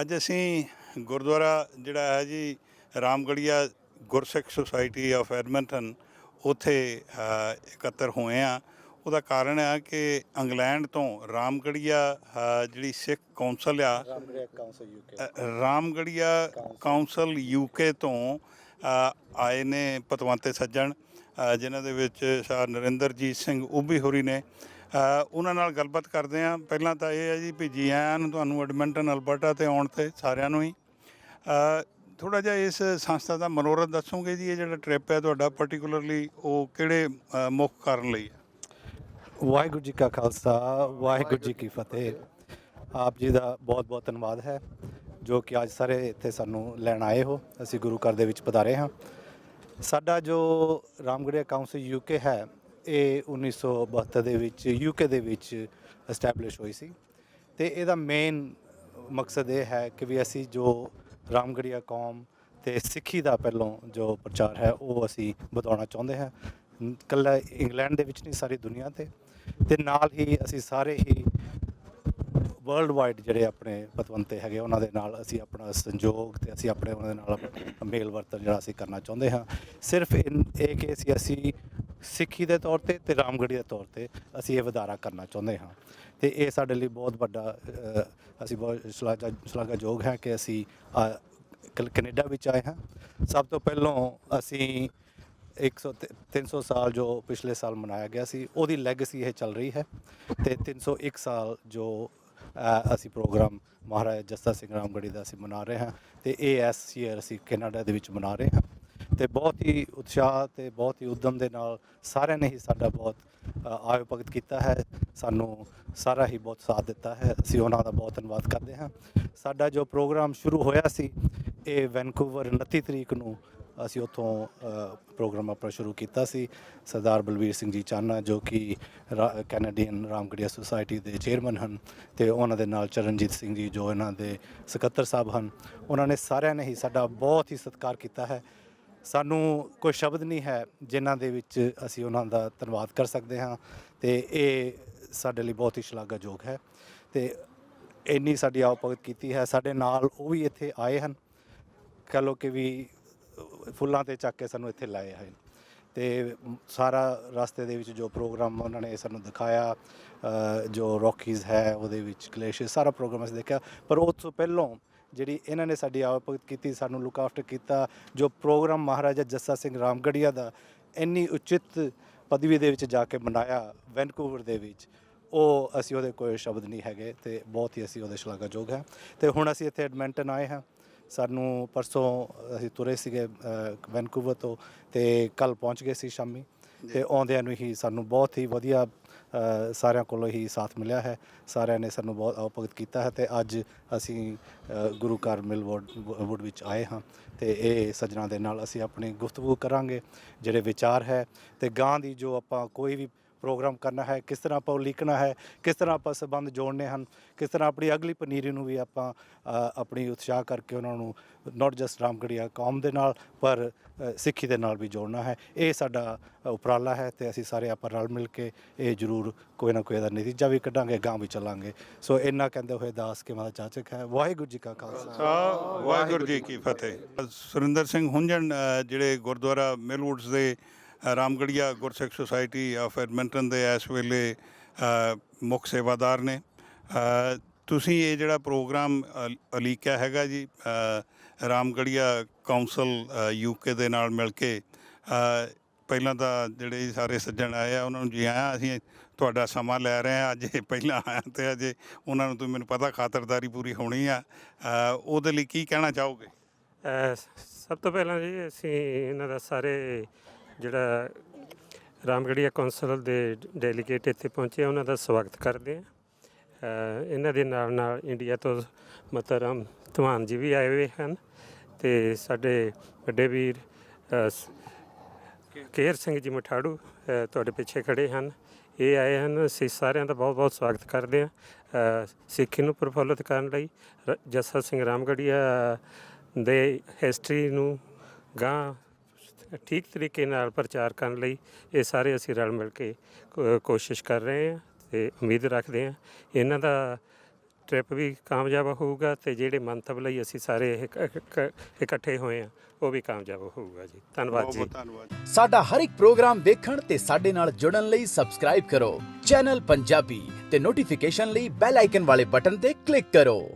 ਅੱਜ ਅਸੀਂ ਗੁਰਦੁਆਰਾ ਜਿਹੜਾ ਹੈ ਜੀ ਰਾਮਗੜੀਆ ਗੁਰਸਿੱਖ ਸੁਸਾਇਟੀ ਆਫ ਐਡਮੰਟਨ ਉੱਥੇ ਇਕੱਤਰ ਹੋਏ ਆ ਉਹਦਾ ਕਾਰਨ ਹੈ ਕਿ ਇੰਗਲੈਂਡ ਤੋਂ ਰਾਮਗੜੀਆ ਜਿਹੜੀ ਸਿੱਖ ਕੌਂਸਲ ਆ ਰਾਮਗੜੀਆ ਕਾਉਂਸਲ ਯੂਕੇ ਤੋਂ ਆਏ ਨੇ ਪਤਵੰਤੇ ਸੱਜਣ ਜਿਨ੍ਹਾਂ ਦੇ ਵਿੱਚ ਸਰ ਨਰਿੰਦਰਜੀਤ ਸਿੰਘ ਉਭੀ ਹੋਰੀ ਨੇ। ਉਹਨਾਂ ਨਾਲ ਗੱਲਬਾਤ ਕਰਦੇ ਆ ਪਹਿਲਾਂ ਤਾਂ ਇਹ ਹੈ ਜੀ ਵੀ ਜੀ ਆਇਆਂ ਨੂੰ ਤੁਹਾਨੂੰ ਐਡਮਿੰਟਨ ਅਲਬਰਟਾ ਤੇ ਆਉਣ ਤੇ ਸਾਰਿਆਂ ਨੂੰ ਹੀ। ਥੋੜਾ ਜਿਹਾ ਇਸ ਸੰਸਥਾ ਦਾ ਮਨੋਰਥ ਦੱਸੋਗੇ ਜੀ, ਇਹ ਜਿਹੜਾ ਟ੍ਰਿਪ ਹੈ ਤੁਹਾਡਾ ਪਾਰਟਿਕੂਲਰਲੀ ਉਹ ਕਿਹੜੇ ਮੁੱਖ ਕਾਰਨ ਲਈ ਹੈ? ਵਾਹਿਗੁਰੂ ਜੀ ਕਾ ਖਾਲਸਾ, ਵਾਹਿਗੁਰੂ ਜੀ ਕੀ ਫਤਿਹ। ਆਪ ਜੀ ਦਾ ਬਹੁਤ ਬਹੁਤ ਧੰਨਵਾਦ ਹੈ, ਜੋ ਕਿ ਅੱਜ ਸਾਰੇ ਇੱਥੇ ਸਾਨੂੰ ਲੈਣ ਆਏ ਹੋ। ਅਸੀਂ ਗੁਰੂ ਘਰ ਦੇ ਵਿੱਚ ਪਧਾਰੇ ਹਾਂ। ਸਾਡਾ ਜੋ ਰਾਮਗੜੀਆ ਕਾਉਂਸਲ ਯੂਕੇ ਹੈ ਇਹ 1972 ਦੇ ਵਿੱਚ ਯੂਕੇ ਦੇ ਵਿੱਚ ਐਸਟੈਬਲਿਸ਼ ਹੋਈ ਸੀ। ਤੇ ਇਹਦਾ ਮੇਨ ਮਕਸਦ ਇਹ ਹੈ ਕਿ ਵੀ ਅਸੀਂ ਜੋ ਰਾਮਗੜੀਆ ਕੌਮ ਤੇ ਸਿੱਖੀ ਦਾ ਪਹਿਲੋਂ ਜੋ ਪ੍ਰਚਾਰ ਹੈ, ਉਹ ਅਸੀਂ ਵਧਾਉਣਾ ਚਾਹੁੰਦੇ ਹਾਂ। ਨ- ਇਕੱਲਾ ਇੰਗਲੈਂਡ ਦੇ ਵਿੱਚ ਨਹੀਂ, ਸਾਰੀ ਦੁਨੀਆ ਤੇ। ਤੇ ਨਾਲ ਹੀ ਅਸੀਂ ਸਾਰੇ ਹੀ ਵਰਲਡ ਵਾਈਡ ਜਿਹੜੇ ਆਪਣੇ ਪਤਵੰਤੇ ਹੈਗੇ, ਉਹਨਾਂ ਦੇ ਨਾਲ ਅਸੀਂ ਆਪਣਾ ਸੰਯੋਗ ਤੇ ਅਸੀਂ ਆਪਣੇ ਉਹਨਾਂ ਦੇ ਨਾਲ ਮੇਲ ਵਰਤਨ ਜਿਹੜਾ ਅਸੀਂ ਕਰਨਾ ਚਾਹੁੰਦੇ ਹਾਂ। ਸਿਰਫ ਇਨ- ਇਹ ਕਿ ਅਸੀਂ ਅਸੀਂ ਸਿੱਖੀ ਦੇ ਤੌਰ ਤੇ ਤੇ ਰਾਮਗੜੀ ਦੇ ਤੌਰ ਤੇ ਅਸੀਂ ਇਹ ਵਧਾਰਾ ਕਰਨਾ ਚਾਹੁੰਦੇ ਹਾਂ। ਤੇ ਇਹ ਸਾਡੇ ਲਈ ਬਹੁਤ ਵੱਡਾ ਅ, ਅਸੀਂ ਬਹੁਤ ਸ਼ਲਾਘਾ ਸ਼ਲਾਘਾਯੋਗ ਹੈ ਕਿ ਅਸੀਂ ਅ, ਕਲ- ਕੈਨੇਡਾ ਵਿੱਚ ਆਏ ਹਾਂ। ਸਭ ਤੋਂ ਪਹਿਲਾਂ ਅਸੀਂ 100 ਤੇ 300 ਸਾਲ ਜੋ ਪਿਛਲੇ ਸਾਲ ਮਨਾਇਆ ਗਿਆ ਸੀ ਉਹਦੀ ਲੈਗੇਸੀ ਇਹ ਚੱਲ ਰਹੀ ਹੈ। ਤੇ 301 ਸਾਲ ਜੋ ਅ, ਅਸੀਂ ਪ੍ਰੋਗਰਾਮ ਮਹਾਰਾਜਾ ਜੱਸਾ ਸਿੰਘ ਰਾਮਗੜੀ ਦਾ ਅਸੀਂ ਮਨਾ ਰਹੇ ਹਾਂ। ਤੇ ਇਹ ਇਸ ਈਅਰ ਅਸੀਂ ਕੈਨੇਡਾ ਦੇ ਵਿੱਚ ਮਨਾ ਰਹੇ ਹਾਂ। ਤੇ ਬਹੁਤ ਹੀ ਉਤਸ਼ਾਹ ਤੇ ਬਹੁਤ ਹੀ ਉਦਮ ਦੇ ਨਾਲ ਸਾਰਿਆਂ ਨੇ ਹੀ ਸਾਡਾ ਬਹੁਤ ਅ, ਆਇਓ ਭਗਤ ਕੀਤਾ ਹੈ। ਸਾਨੂੰ ਸਾਰਾ ਹੀ ਬਹੁਤ ਸਾਥ ਦਿੱਤਾ ਹੈ। ਅਸੀਂ ਉਹਨਾਂ ਦਾ ਬਹੁਤ ਧੰਨਵਾਦ ਕਰਦੇ ਹਾਂ। ਸਾਡਾ ਜੋ ਪ੍ਰੋਗਰਾਮ ਸ਼ੁਰੂ ਹੋਇਆ ਸੀ ਇਹ ਵੈਨਕੂਵਰ 29 ਤਰੀਕ ਨੂੰ ਅਸੀਂ ਉੱਥੋਂ ਪ੍ਰੋਗਰਾਮ ਆਪਣਾ ਸ਼ੁਰੂ ਕੀਤਾ ਸੀ। ਸਰਦਾਰ ਬਲਵੀਰ ਸਿੰਘ ਜੀ ਚਾਨਾ ਜੋ ਕਿ ਰਾ- ਕੈਨੇਡੀਅਨ ਰਾਮਗੜੀਆ ਸੁਸਾਇਟੀ ਦੇ ਚੇਅਰਮੈਨ ਹਨ ਤੇ ਉਹਨਾਂ ਦੇ ਨਾਲ ਚਰਨਜੀਤ ਸਿੰਘ ਜੀ ਜੋ ਇਹਨਾਂ ਦੇ ਸਕੱਤਰ ਸਾਹਿਬ ਹਨ ਉਹਨਾਂ ਨੇ ਸਾਰਿਆਂ ਨੇ ਹੀ ਸਾਡਾ ਬਹੁਤ ਹੀ ਸਤਿਕਾਰ ਕੀਤਾ ਹੈ। ਸਾਨੂੰ ਕੋਈ ਸ਼ਬਦ ਨਹੀਂ ਹੈ ਜਿਨ੍ਹਾਂ ਦੇ ਵਿੱਚ ਅਸੀਂ ਉਹਨਾਂ ਦਾ ਧੰਨਵਾਦ ਕਰ ਸਕਦੇ ਹਾਂ ਤੇ ਇਹ ਸਾਡੇ ਲਈ ਬਹੁਤ ਹੀ ਸ਼ਲਾਘਾਯੋਗ ਹੈ ਤੇ ਇੰਨੀ ਸਾਡੀ ਆਓ ਭਗਤ ਕੀਤੀ ਹੈ, ਸਾਡੇ ਨਾਲ ਉਹ ਵੀ ਇੱਥੇ ਆਏ ਹਨ। ਕਹ ਲਓ ਕਿ ਵੀ ਫੁੱਲਾਂ ਤੇ ਚੱਕ ਕੇ ਸਾਨੂੰ ਇੱਥੇ ਲਾਏ ਹਨ। ਤੇ ਸਾਰਾ ਰਸਤੇ ਦੇ ਵਿੱਚ ਜੋ ਪ੍ਰੋਗਰਾਮ ਉਹਨਾਂ ਨੇ ਸਾਨੂੰ ਦਿਖਾਇਆ ਜੋ ਰੌਕੀਜ਼ ਹੈ ਉਹਦੇ ਵਿੱਚ ਗਲੇਸ਼ੀਅਰ ਸਾਰਾ ਪ੍ਰੋਗਰਾਮ ਅਸੀਂ ਦੇਖਿਆ। ਪਰ ਉਸ ਤੋਂ ਪਹਿਲਾਂ ਜਿਹੜੀ ਇਹਨਾਂ ਨੇ ਸਾਡੀ ਆਵਾਪਤ ਕੀਤੀ ਸਾਨੂੰ ਲੁੱਕ ਆਫਟਰ ਕੀਤਾ ਜੋ ਪ੍ਰੋਗਰਾਮ ਮਹਾਰਾਜਾ ਜੱਸਾ ਸਿੰਘ ਰਾਮਗੜੀਆ ਦਾ ਇੰਨੀ ਉਚਿਤ ਪਦਵੀ ਦੇ ਵਿੱਚ ਜਾ ਕੇ ਮਨਾਇਆ ਵੈਨਕੂਵਰ ਦੇ ਵਿੱਚ ਉਹ ਅਸੀਂ ਉਹਦੇ ਕੋਈ ਸ਼ਬਦ ਨਹੀਂ ਹੈਗੇ ਤੇ ਬਹੁਤ ਹੀ ਅਸੀਂ ਉਹਦੇ ਸ਼ਲਾਘਾਯੋਗ ਹਾਂ। ਤੇ ਹੁਣ ਅਸੀਂ ਇੱਥੇ ਐਡਮਿੰਟਨ ਆਏ ਹਾਂ। ਸਾਨੂੰ ਪਰਸੋਂ ਅਸੀਂ ਤੁਰੇ ਸੀਗੇ ਵੈਨਕੂਵਰ ਤੋਂ ਤੇ ਕੱਲ ਪਹੁੰਚ ਗਏ ਸੀ ਸ਼ਾਮੀ। ਤੇ ਆਉਂਦਿਆਂ ਨੂੰ ਹੀ ਸਾਨੂੰ ਬਹੁਤ ਹੀ ਵਧੀਆ ਸਾਰਿਆਂ ਕੋਲੋਂ ਹੀ ਸਾਥ ਮਿਲਿਆ ਹੈ। ਸਾਰਿਆਂ ਨੇ ਸਾਨੂੰ ਬਹੁਤ ਉਪਗਤ ਕੀਤਾ ਹੈ ਤੇ ਅੱਜ ਅਸੀਂ ਗੁਰੂ ਘਰ ਮਿਲਵੁੱਡ ਵੁੱਡ ਵਿੱਚ ਆਏ ਹਾਂ ਤੇ ਇਹ ਸੱਜਣਾ ਦੇ ਨਾਲ ਅਸੀਂ ਆਪਣੀ ਗੁਫ਼ਤਗੂ ਕਰਾਂਗੇ, ਜਿਹੜੇ ਵਿਚਾਰ ਹੈ ਤੇ ਗਾਂ ਦੀ ਜੋ ਆਪਾਂ ਕੋਈ ਵੀ ਪ੍ਰੋਗਰਾਮ ਕਰਨਾ ਹੈ, ਕਿਸ ਤਰ੍ਹਾਂ ਆਪਾਂ ਉਹ ਲਿਖਣਾ ਹੈ, ਕਿਸ ਤਰ੍ਹਾਂ ਆਪਾਂ ਸੰਬੰਧ ਜੋੜਨੇ ਹਨ, ਕਿਸ ਤਰ੍ਹਾਂ ਆਪਣੀ ਅਗਲੀ ਪਨੀਰੀ ਨੂੰ ਵੀ ਆਪਾਂ ਆਪਣੀ ਉਤਸ਼ਾਹ ਕਰਕੇ ਉਹਨਾਂ ਨੂੰ ਨਾਟ ਜਸਟ ਰਾਮਗੜੀਆ ਕੌਮ ਦੇ ਨਾਲ, ਪਰ ਸਿੱਖੀ ਦੇ ਨਾਲ ਵੀ ਜੋੜਨਾ ਹੈ। ਇਹ ਸਾਡਾ ਉਪਰਾਲਾ ਹੈ ਤੇ ਅਸੀਂ ਸਾਰੇ ਆਪਾਂ ਰਲ ਮਿਲ ਕੇ ਇਹ ਜ਼ਰੂਰ ਕੋਈ ਨਾ ਕੋਈ ਦਾ ਨਤੀਜਾ ਵੀ ਕੱਢਾਂਗੇ ਗਾਂ ਵੀ ਚੱਲਾਂਗੇ। ਸੋ ਇੰਨਾ ਕਹਿੰਦੇ ਹੋਏ ਦਾਸ ਕੇ ਮਾਦਾ ਚਾਚਕ ਹੈ। ਵਾਹਿਗੁਰੂ ਜੀ ਕਾ ਖਾਲਸਾ। ਵਾਹਿਗੁਰੂ ਜੀ ਕੀ ਫਤਿਹ। ਸੁਰਿੰਦਰ ਸਿੰਘ ਹੁੰਜਣ ਜਿਹੜੇ ਗੁਰਦੁਆਰਾ ਮਿਲਵੁੱਡਸ ਦੇ ਰਾਮਗੜੀਆ ਗੁਰਸਿੱਖ ਸੁਸਾਇਟੀ ਆਫ ਐਡਮਿੰਟਨ ਦੇ ਇਸ ਵੇਲੇ ਮੁੱਖ ਸੇਵਾਦਾਰ ਨੇ। ਤੁਸੀਂ ਇਹ ਜਿਹੜਾ ਪ੍ਰੋਗਰਾਮ ਅ- ਅਲੀਕਿਆ ਹੈਗਾ ਜੀ ਅ, ਰਾਮਗੜੀਆ ਕਾਉਂਸਲ ਯੂਕੇ ਦੇ ਨਾਲ ਮਿਲ ਕੇ ਪਹਿਲਾਂ ਤਾਂ ਜਿਹੜੇ ਸਾਰੇ ਸੱਜਣ ਆਏ ਆ ਉਹਨਾਂ ਨੂੰ ਜੀ ਆਇਆਂ ਅਸੀਂ ਤੁਹਾਡਾ ਸਮਾਂ ਲੈ ਰਹੇ ਆ ਅੱਜ ਪਹਿਲਾਂ ਆਇਆ ਤੇ ਅਜੇ ਉਹਨਾਂ ਨੂੰ ਤੁਸੀਂ ਮੈਨੂੰ ਪਤਾ ਖਾਤਰਦਾਰੀ ਪੂਰੀ ਹੋਣੀ ਆ। ਉਹਦੇ ਲਈ ਕੀ ਕਹਿਣਾ ਚਾਹੋਗੇ? ਸਭ ਤੋਂ ਪਹਿਲਾਂ ਜੀ ਅਸੀਂ ਇਹਨਾਂ ਦਾ ਸਾਰੇ ਜਿਹੜਾ ਰਾਮਗੜੀਆ ਕੌਂਸਲ ਦੇ ਡੈਲੀਗੇਟ ਇੱਥੇ ਪਹੁੰਚੇ ਉਹਨਾਂ ਦਾ ਸਵਾਗਤ ਕਰਦੇ ਆ। ਇਹਨਾਂ ਦੇ ਨਾਲ ਨਾਲ ਇੰਡੀਆ ਤੋਂ ਮਤਰਮ ਧਵਾਨ ਜੀ ਵੀ ਆਏ ਹੋਏ ਹਨ ਤੇ ਸਾਡੇ ਵੱਡੇ ਵੀਰ ਕੇਰ ਸਿੰਘ ਜੀ ਮਠਾੜੂ ਤੁਹਾਡੇ ਪਿੱਛੇ ਖੜੇ ਹਨ। ਇਹ ਆਏ ਹਨ, ਅਸੀਂ ਸਾਰਿਆਂ ਦਾ ਬਹੁਤ ਬਹੁਤ ਸਵਾਗਤ ਕਰਦੇ ਹਾਂ ਸਿੱਖੀ ਨੂੰ ਪ੍ਰਫੁੱਲਤ ਕਰਨ ਲਈ। ਰ- ਜੱਸਾ ਸਿੰਘ ਰਾਮਗੜੀਆ ਦੇ ਹਿਸਟਰੀ ਨੂੰ ਗਾਂ ਠੀਕ ਤਰੀਕੇ ਨਾਲ ਪ੍ਰਚਾਰ ਕਰਨ ਲਈ ਇਹ ਸਾਰੇ ਅਸੀਂ ਰਲ ਮਿਲ ਕੇ ਕੋ- ਕੋਸ਼ਿਸ਼ ਕਰ ਰਹੇ ਹਾਂ ਤੇ ਉਮੀਦ ਰੱਖਦੇ ਹਾਂ ਇਹਨਾਂ ਦਾ ਟ੍ਰਿਪ ਵੀ ਕਾਮਯਾਬ ਹੋਊਗਾ ਤੇ ਜਿਹੜੇ ਮੰਤਵ ਲਈ ਅਸੀਂ ਸਾਰੇ ਇਹ ਇਕੱਠੇ ਹੋਏ ਆ ਉਹ ਵੀ ਕਾਮਯਾਬ ਹੋਊਗਾ ਜੀ। ਧੰਨਵਾਦ ਬਹੁਤ ਜੀ। ਬਹੁਤ ਧੰਨਵਾਦ। ਸਾਡਾ ਹਰ ਇੱਕ ਪ੍ਰੋਗਰਾਮ ਵੇਖਣ ਤੇ ਸਾਡੇ ਨਾਲ ਜੁੜਨ ਲਈ ਸਬਸਕ੍ਰਾਈਬ ਕਰੋ। ਚੈਨਲ ਪੰਜਾਬੀ ਤੇ ਨੋਟੀਫਿਕੇਸ਼ਨ ਲਈ ਬੈਲ ਆਈਕਨ ਵਾਲੇ ਬਟਨ ਤੇ ਕਲਿੱਕ ਕਰੋ।